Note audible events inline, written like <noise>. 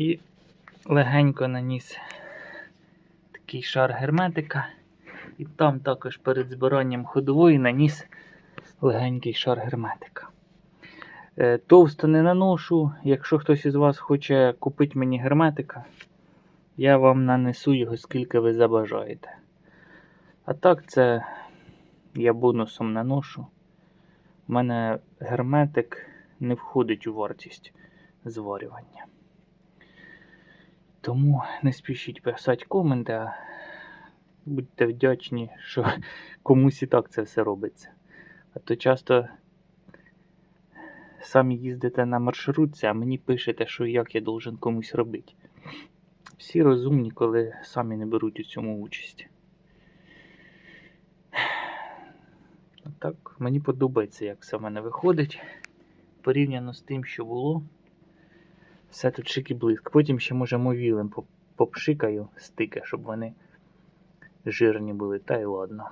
І легенько наніс такий шар герметика. І там також перед збиранням ходової наніс легенький шар герметика. Е, Товсто не наношу. Якщо хтось із вас хоче купити мені герметика, я вам нанесу його скільки ви забажаєте. А так це я бонусом наношу. У мене герметик не входить у вартість зварювання. Тому не спішіть писати коменти, а будьте вдячні, що <laughs> комусь і так це все робиться. А то часто самі їздите на маршрутці, а мені пишете, що як я должен комусь робити. Всі розумні, коли самі не беруть у цьому участь. Так, мені подобається, як все в мене виходить. Порівняно з тим, що було. Все тут шик і блиск. Потім ще, може, мовілем попшикаю стики, щоб вони жирні були, та й ладно.